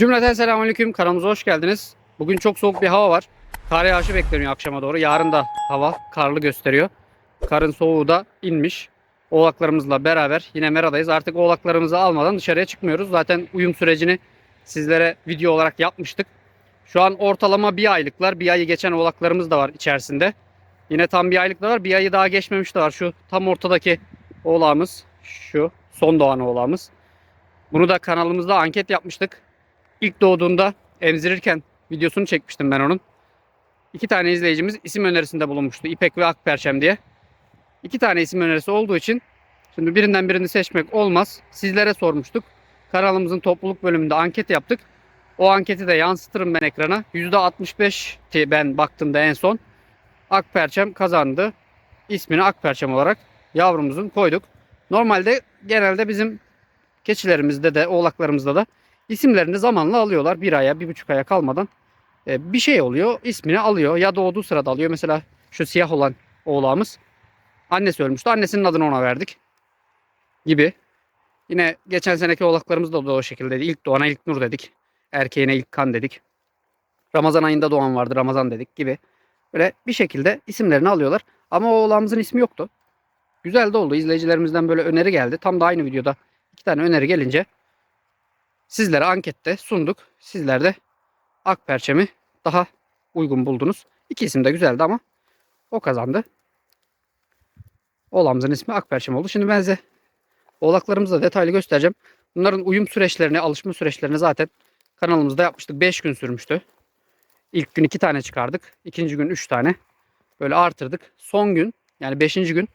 Cümleten selamünaleyküm. Kanalımıza hoş geldiniz. Bugün çok soğuk bir hava var. Kar yağışı bekleniyor akşama doğru. Yarın da hava karlı gösteriyor. Karın soğuğu da inmiş. Oğlaklarımızla beraber yine meradayız. Artık oğlaklarımızı almadan dışarıya çıkmıyoruz. Zaten uyum sürecini sizlere video olarak yapmıştık. Şu an ortalama bir aylıklar. Bir ayı geçen oğlaklarımız da var içerisinde. Yine tam bir aylık da var. Bir ayı daha geçmemiş de var. Şu tam ortadaki oğlağımız. Şu son doğan oğlağımız. Bunu da kanalımızda anket yapmıştık. İlk doğduğunda emzirirken videosunu çekmiştim ben onun. İki tane izleyicimiz isim önerisinde bulunmuştu. İpek ve Akperçem diye. İki tane isim önerisi olduğu için şimdi birinden birini seçmek olmaz. Sizlere sormuştuk. Kanalımızın topluluk bölümünde anket yaptık. O anketi de yansıtırım ben ekrana. %65'ti ben baktığımda en son. Akperçem kazandı. İsmini Akperçem olarak yavrumuzun koyduk. Normalde genelde bizim keçilerimizde de oğlaklarımızda da isimlerini zamanla alıyorlar. Bir aya, bir buçuk aya kalmadan e, bir şey oluyor. ismini alıyor. Ya doğduğu sırada alıyor. Mesela şu siyah olan oğlağımız. Annesi ölmüştü. Annesinin adını ona verdik. Gibi. Yine geçen seneki oğlaklarımız da o şekildeydi. İlk doğana ilk nur dedik. Erkeğine ilk kan dedik. Ramazan ayında doğan vardı. Ramazan dedik gibi. Böyle bir şekilde isimlerini alıyorlar. Ama o oğlağımızın ismi yoktu. Güzel de oldu. İzleyicilerimizden böyle öneri geldi. Tam da aynı videoda iki tane öneri gelince sizlere ankette sunduk. Sizler de Akperçem'i daha uygun buldunuz. İki isim de güzeldi ama o kazandı. Oğlamızın ismi Akperçem oldu. Şimdi ben size oğlaklarımızı da detaylı göstereceğim. Bunların uyum süreçlerini, alışma süreçlerini zaten kanalımızda yapmıştık. 5 gün sürmüştü. İlk gün 2 tane çıkardık. ikinci gün 3 tane. Böyle artırdık. Son gün yani 5. gün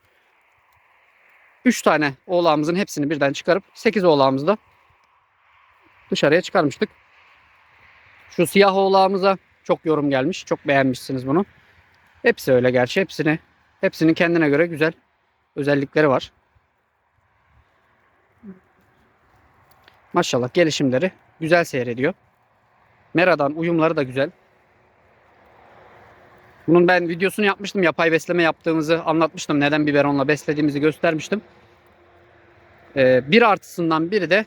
3 tane oğlağımızın hepsini birden çıkarıp 8 oğlağımızı da dışarıya çıkarmıştık. Şu siyah oğlağımıza çok yorum gelmiş. Çok beğenmişsiniz bunu. Hepsi öyle gerçi. Hepsini hepsinin kendine göre güzel özellikleri var. Maşallah gelişimleri güzel seyrediyor. Mera'dan uyumları da güzel. Bunun ben videosunu yapmıştım. Yapay besleme yaptığımızı anlatmıştım. Neden biberonla beslediğimizi göstermiştim. Ee, bir artısından biri de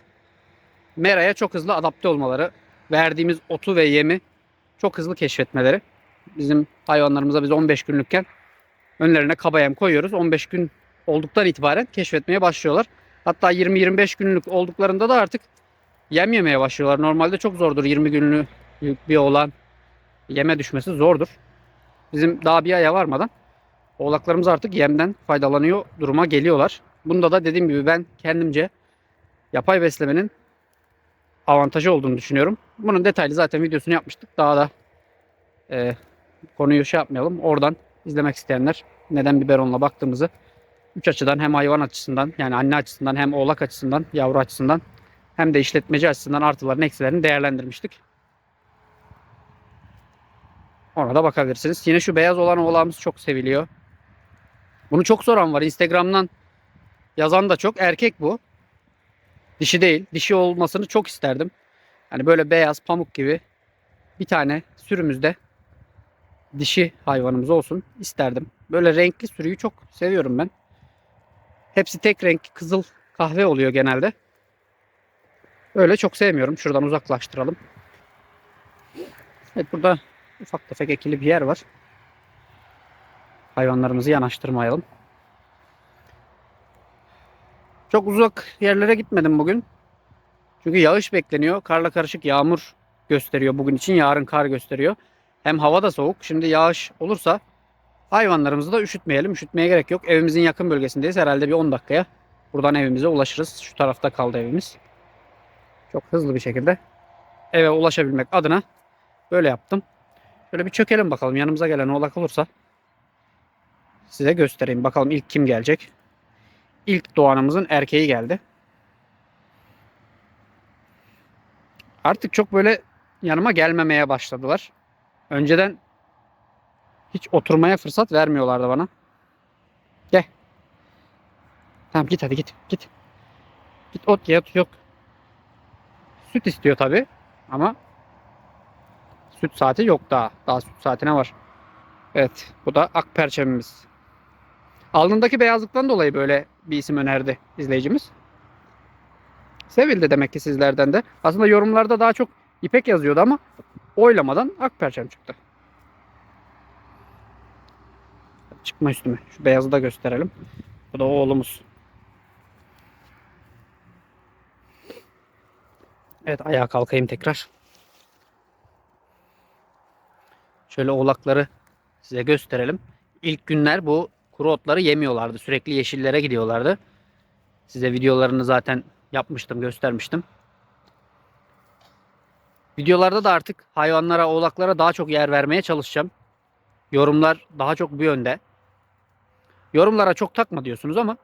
Mera'ya çok hızlı adapte olmaları. Verdiğimiz otu ve yemi çok hızlı keşfetmeleri. Bizim hayvanlarımıza biz 15 günlükken önlerine kaba yem koyuyoruz. 15 gün olduktan itibaren keşfetmeye başlıyorlar. Hatta 20-25 günlük olduklarında da artık yem yemeye başlıyorlar. Normalde çok zordur 20 günlük bir oğlan yeme düşmesi zordur. Bizim daha bir aya varmadan oğlaklarımız artık yemden faydalanıyor duruma geliyorlar. Bunda da dediğim gibi ben kendimce yapay beslemenin avantajı olduğunu düşünüyorum. Bunun detaylı zaten videosunu yapmıştık. Daha da e, konuyu şey yapmayalım. Oradan izlemek isteyenler neden biberonla baktığımızı üç açıdan hem hayvan açısından yani anne açısından hem oğlak açısından yavru açısından hem de işletmeci açısından artılarını eksilerini değerlendirmiştik. Ona da bakabilirsiniz. Yine şu beyaz olan oğlağımız çok seviliyor. Bunu çok soran var. Instagram'dan yazan da çok. Erkek bu. Dişi değil. Dişi olmasını çok isterdim. Hani böyle beyaz pamuk gibi bir tane sürümüzde dişi hayvanımız olsun isterdim. Böyle renkli sürüyü çok seviyorum ben. Hepsi tek renk kızıl kahve oluyor genelde. Öyle çok sevmiyorum. Şuradan uzaklaştıralım. Evet burada ufak tefek ekili bir yer var. Hayvanlarımızı yanaştırmayalım. Çok uzak yerlere gitmedim bugün. Çünkü yağış bekleniyor. Karla karışık yağmur gösteriyor bugün için. Yarın kar gösteriyor. Hem hava da soğuk. Şimdi yağış olursa hayvanlarımızı da üşütmeyelim. Üşütmeye gerek yok. Evimizin yakın bölgesindeyiz. Herhalde bir 10 dakikaya buradan evimize ulaşırız. Şu tarafta kaldı evimiz. Çok hızlı bir şekilde eve ulaşabilmek adına böyle yaptım. Şöyle bir çökelim bakalım. Yanımıza gelen oğlak olursa size göstereyim. Bakalım ilk kim gelecek. İlk doğanımızın erkeği geldi. Artık çok böyle yanıma gelmemeye başladılar. Önceden hiç oturmaya fırsat vermiyorlardı bana. Gel. Tamam git hadi git. Git. Git ot ye yok. Süt istiyor tabi ama süt saati yok daha. Daha süt saatine var. Evet bu da ak perçemimiz. Alnındaki beyazlıktan dolayı böyle bir isim önerdi izleyicimiz. Sevildi demek ki sizlerden de. Aslında yorumlarda daha çok İpek yazıyordu ama oylamadan akperçem çıktı. Çıkma üstüme. Şu beyazı da gösterelim. Bu da oğlumuz. Evet ayağa kalkayım tekrar. Şöyle oğlakları size gösterelim. İlk günler bu kuru otları yemiyorlardı. Sürekli yeşillere gidiyorlardı. Size videolarını zaten yapmıştım, göstermiştim. Videolarda da artık hayvanlara, oğlaklara daha çok yer vermeye çalışacağım. Yorumlar daha çok bu yönde. Yorumlara çok takma diyorsunuz ama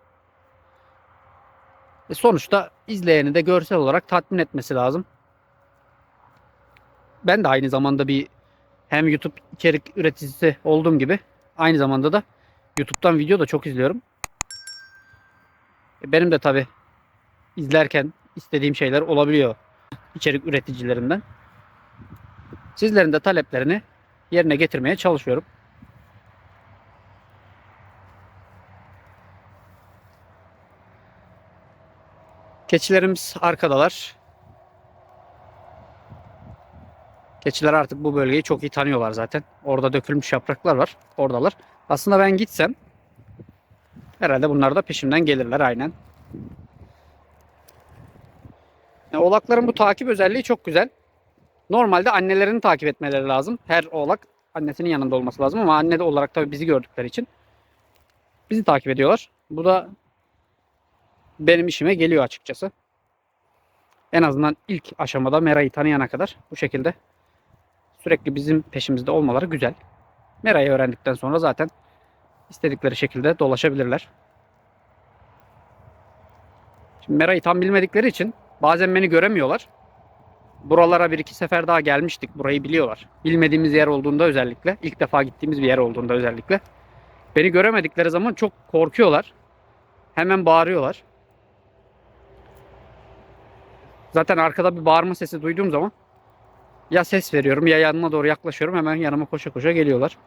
e, sonuçta izleyeni de görsel olarak tatmin etmesi lazım. Ben de aynı zamanda bir hem YouTube içerik üreticisi olduğum gibi aynı zamanda da YouTube'dan video da çok izliyorum. E, Benim de tabi izlerken istediğim şeyler olabiliyor içerik üreticilerinden. Sizlerin de taleplerini yerine getirmeye çalışıyorum. Keçilerimiz arkadalar. Keçiler artık bu bölgeyi çok iyi tanıyorlar zaten. Orada dökülmüş yapraklar var. Oradalar. Aslında ben gitsem herhalde bunlar da peşimden gelirler aynen. Yani oğlakların bu takip özelliği çok güzel. Normalde annelerini takip etmeleri lazım. Her oğlak annesinin yanında olması lazım ama anne de olarak tabii bizi gördükleri için bizi takip ediyorlar. Bu da benim işime geliyor açıkçası. En azından ilk aşamada Mera'yı tanıyana kadar bu şekilde sürekli bizim peşimizde olmaları güzel. Mera'yı öğrendikten sonra zaten istedikleri şekilde dolaşabilirler. Şimdi Mera'yı tam bilmedikleri için bazen beni göremiyorlar. Buralara bir iki sefer daha gelmiştik. Burayı biliyorlar. Bilmediğimiz yer olduğunda özellikle. ilk defa gittiğimiz bir yer olduğunda özellikle. Beni göremedikleri zaman çok korkuyorlar. Hemen bağırıyorlar. Zaten arkada bir bağırma sesi duyduğum zaman ya ses veriyorum ya yanına doğru yaklaşıyorum. Hemen yanıma koşa koşa geliyorlar.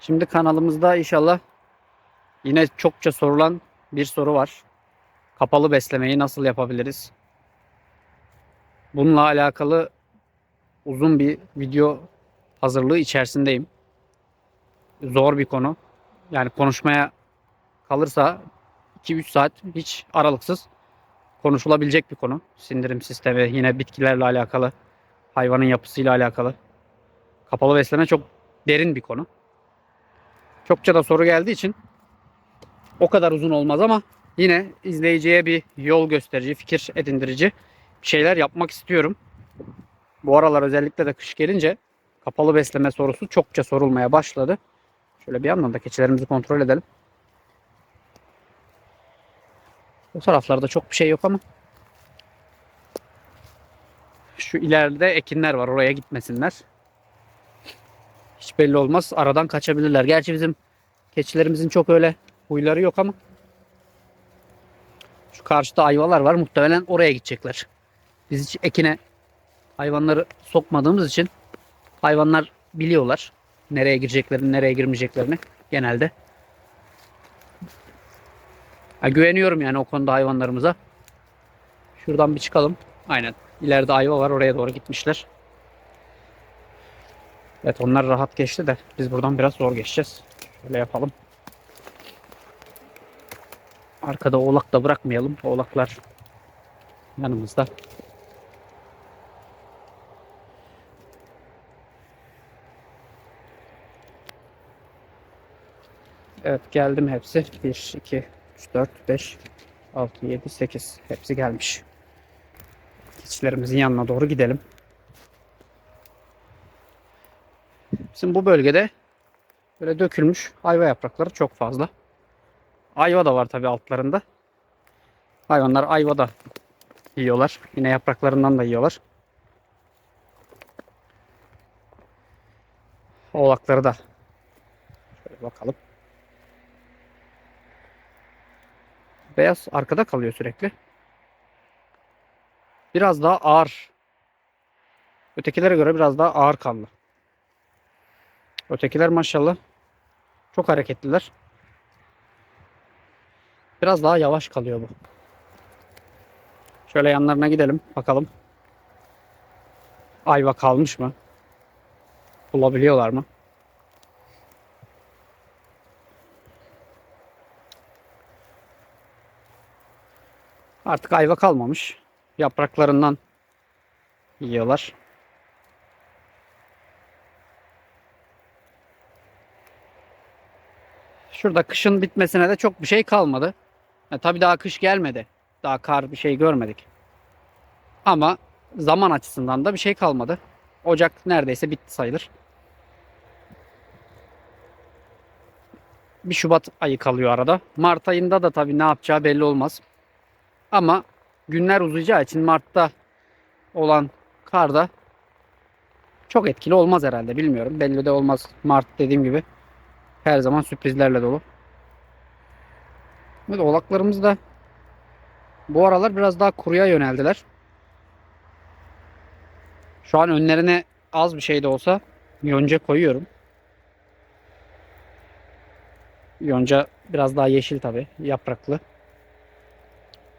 Şimdi kanalımızda inşallah yine çokça sorulan bir soru var. Kapalı beslemeyi nasıl yapabiliriz? Bununla alakalı uzun bir video hazırlığı içerisindeyim. Zor bir konu. Yani konuşmaya kalırsa 2-3 saat hiç aralıksız konuşulabilecek bir konu. Sindirim sistemi, yine bitkilerle alakalı, hayvanın yapısıyla alakalı. Kapalı besleme çok derin bir konu. Çokça da soru geldiği için o kadar uzun olmaz ama yine izleyiciye bir yol gösterici, fikir edindirici şeyler yapmak istiyorum. Bu aralar özellikle de kış gelince kapalı besleme sorusu çokça sorulmaya başladı. Şöyle bir yandan da keçilerimizi kontrol edelim. Bu taraflarda çok bir şey yok ama şu ileride ekinler var. Oraya gitmesinler. Hiç belli olmaz. Aradan kaçabilirler. Gerçi bizim keçilerimizin çok öyle huyları yok ama şu karşıda ayvalar var. Muhtemelen oraya gidecekler. Biz hiç ekine hayvanları sokmadığımız için hayvanlar biliyorlar nereye gireceklerini, nereye girmeyeceklerini genelde. Ha, güveniyorum yani o konuda hayvanlarımıza. Şuradan bir çıkalım. Aynen. İleride ayva var. Oraya doğru gitmişler. Evet onlar rahat geçti de biz buradan biraz zor geçeceğiz. Şöyle yapalım. Arkada oğlak da bırakmayalım. Oğlaklar yanımızda. Evet geldim hepsi. 1, 2, 3, 4, 5, 6, 7, 8. Hepsi gelmiş. Keçilerimizin yanına doğru gidelim. Bizim bu bölgede böyle dökülmüş ayva yaprakları çok fazla. Ayva da var tabi altlarında. Hayvanlar ayva da yiyorlar. Yine yapraklarından da yiyorlar. Oğlakları da şöyle bakalım. Beyaz arkada kalıyor sürekli. Biraz daha ağır. Ötekilere göre biraz daha ağır kanlı. Ötekiler maşallah çok hareketliler. Biraz daha yavaş kalıyor bu. Şöyle yanlarına gidelim bakalım. Ayva kalmış mı? Bulabiliyorlar mı? Artık ayva kalmamış. Yapraklarından yiyorlar. Şurada kışın bitmesine de çok bir şey kalmadı. Ya, tabii daha kış gelmedi. Daha kar bir şey görmedik. Ama zaman açısından da bir şey kalmadı. Ocak neredeyse bitti sayılır. Bir Şubat ayı kalıyor arada. Mart ayında da tabii ne yapacağı belli olmaz. Ama günler uzayacağı için Mart'ta olan kar da çok etkili olmaz herhalde. Bilmiyorum. Belli de olmaz. Mart dediğim gibi her zaman sürprizlerle dolu. Evet, oğlaklarımız da bu aralar biraz daha kuruya yöneldiler. Şu an önlerine az bir şey de olsa yonca koyuyorum. Yonca biraz daha yeşil tabi, yapraklı.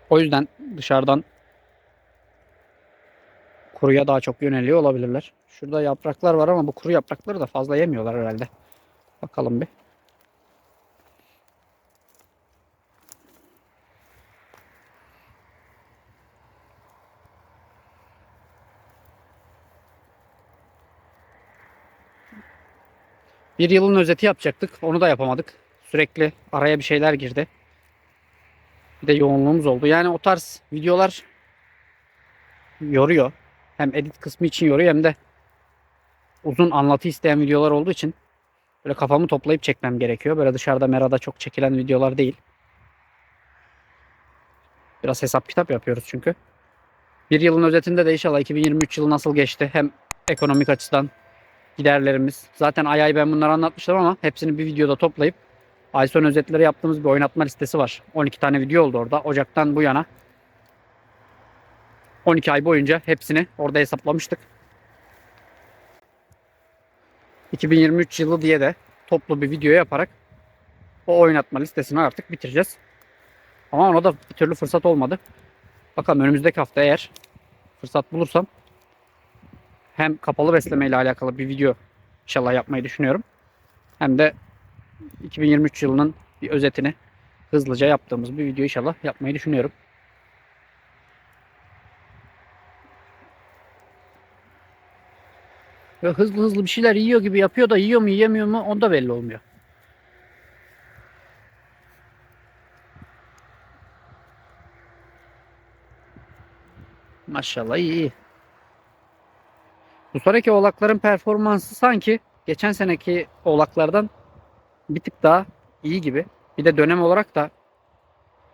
O yüzden dışarıdan kuruya daha çok yöneliyor olabilirler. Şurada yapraklar var ama bu kuru yaprakları da fazla yemiyorlar herhalde. Bakalım bir. Bir yılın özeti yapacaktık. Onu da yapamadık. Sürekli araya bir şeyler girdi. Bir de yoğunluğumuz oldu. Yani o tarz videolar yoruyor. Hem edit kısmı için yoruyor hem de uzun anlatı isteyen videolar olduğu için böyle kafamı toplayıp çekmem gerekiyor. Böyle dışarıda merada çok çekilen videolar değil. Biraz hesap kitap yapıyoruz çünkü. Bir yılın özetinde de inşallah 2023 yılı nasıl geçti hem ekonomik açıdan giderlerimiz. Zaten ay ay ben bunları anlatmıştım ama hepsini bir videoda toplayıp ay son özetleri yaptığımız bir oynatma listesi var. 12 tane video oldu orada. Ocaktan bu yana 12 ay boyunca hepsini orada hesaplamıştık. 2023 yılı diye de toplu bir video yaparak o oynatma listesini artık bitireceğiz. Ama ona da bir türlü fırsat olmadı. Bakalım önümüzdeki hafta eğer fırsat bulursam hem kapalı besleme ile alakalı bir video inşallah yapmayı düşünüyorum. Hem de 2023 yılının bir özetini hızlıca yaptığımız bir video inşallah yapmayı düşünüyorum. Ve hızlı hızlı bir şeyler yiyor gibi yapıyor da yiyor mu yiyemiyor mu onda belli olmuyor. Maşallah iyi. Bu sonraki oğlakların performansı sanki geçen seneki oğlaklardan bir tık daha iyi gibi. Bir de dönem olarak da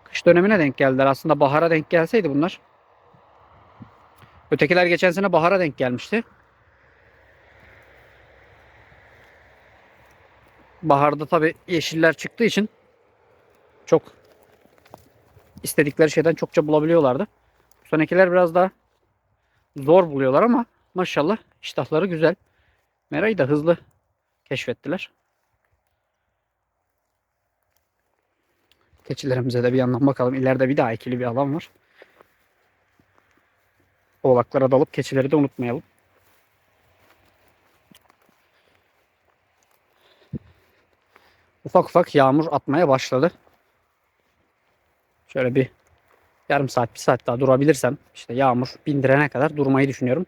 kış dönemine denk geldiler. Aslında bahara denk gelseydi bunlar. Ötekiler geçen sene bahara denk gelmişti. Baharda tabi yeşiller çıktığı için çok istedikleri şeyden çokça bulabiliyorlardı. Bu biraz daha zor buluyorlar ama maşallah iştahları güzel. Merayı da hızlı keşfettiler. Keçilerimize de bir yandan bakalım. İleride bir daha ikili bir alan var. Oğlaklara dalıp keçileri de unutmayalım. Ufak ufak yağmur atmaya başladı. Şöyle bir yarım saat, bir saat daha durabilirsem işte yağmur bindirene kadar durmayı düşünüyorum.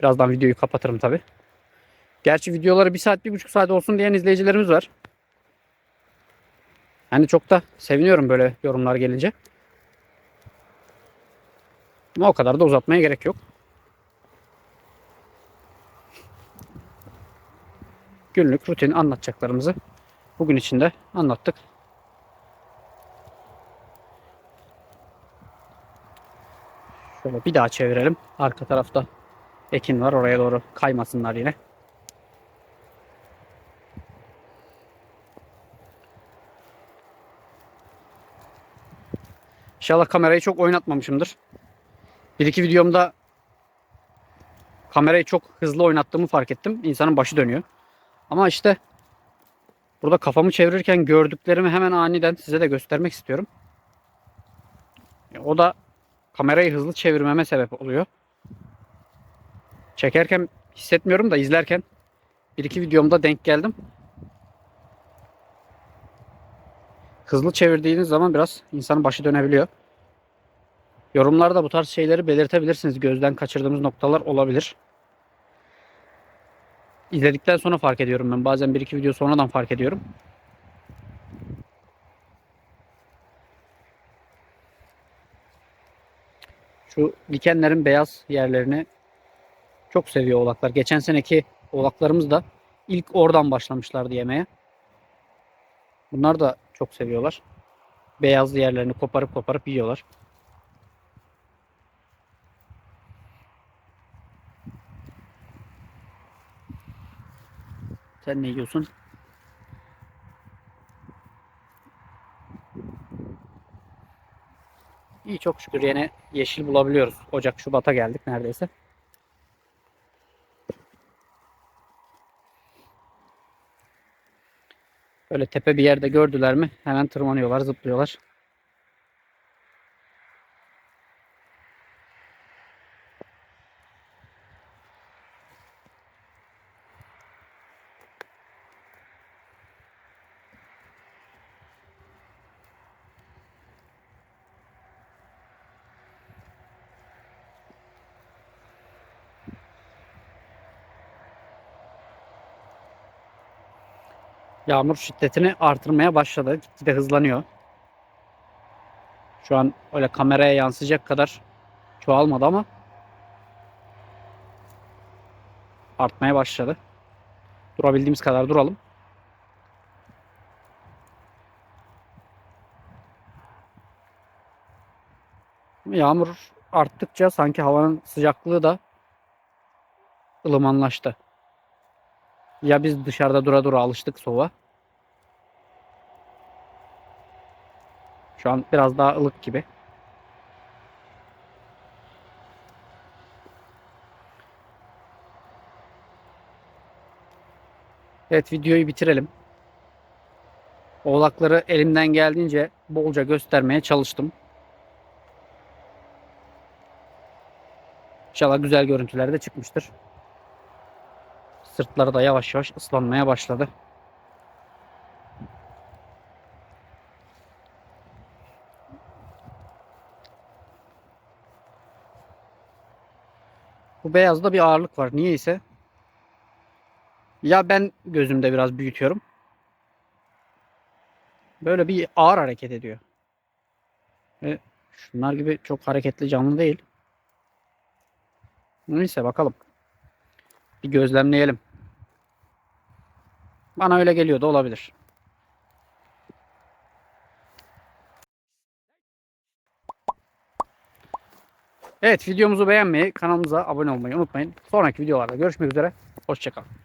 Birazdan videoyu kapatırım tabi. Gerçi videoları bir saat, bir buçuk saat olsun diyen izleyicilerimiz var. Yani çok da seviniyorum böyle yorumlar gelince. Ama o kadar da uzatmaya gerek yok. Günlük rutin anlatacaklarımızı bugün içinde anlattık. Şöyle bir daha çevirelim. Arka tarafta ekin var. Oraya doğru kaymasınlar yine. İnşallah kamerayı çok oynatmamışımdır. Bir iki videomda kamerayı çok hızlı oynattığımı fark ettim. İnsanın başı dönüyor. Ama işte burada kafamı çevirirken gördüklerimi hemen aniden size de göstermek istiyorum. E, O da kamerayı hızlı çevirmeme sebep oluyor. Çekerken hissetmiyorum da izlerken bir iki videomda denk geldim. Hızlı çevirdiğiniz zaman biraz insanın başı dönebiliyor. Yorumlarda bu tarz şeyleri belirtebilirsiniz. Gözden kaçırdığımız noktalar olabilir. İzledikten sonra fark ediyorum ben. Bazen bir iki video sonradan fark ediyorum. Şu dikenlerin beyaz yerlerini çok seviyor oğlaklar. Geçen seneki oğlaklarımız da ilk oradan başlamışlardı yemeye. Bunlar da çok seviyorlar. Beyaz yerlerini koparıp koparıp yiyorlar. Sen ne yiyorsun? İyi çok şükür yine yeşil bulabiliyoruz. Ocak Şubat'a geldik neredeyse. Böyle tepe bir yerde gördüler mi hemen tırmanıyorlar, zıplıyorlar. Yağmur şiddetini artırmaya başladı. Gitgide hızlanıyor. Şu an öyle kameraya yansıyacak kadar çoğalmadı ama artmaya başladı. Durabildiğimiz kadar duralım. Yağmur arttıkça sanki havanın sıcaklığı da ılımanlaştı. Ya biz dışarıda dura dura alıştık soğuğa. Şu an biraz daha ılık gibi. Evet videoyu bitirelim. Oğlakları elimden geldiğince bolca göstermeye çalıştım. İnşallah güzel görüntüler de çıkmıştır. Sırtları da yavaş yavaş ıslanmaya başladı. Bu beyazda bir ağırlık var. Niye ise? Ya ben gözümde biraz büyütüyorum. Böyle bir ağır hareket ediyor. Ve şunlar gibi çok hareketli canlı değil. Neyse bakalım. Bir gözlemleyelim. Bana öyle geliyor da olabilir. Evet videomuzu beğenmeyi, kanalımıza abone olmayı unutmayın. Sonraki videolarda görüşmek üzere. Hoşçakalın.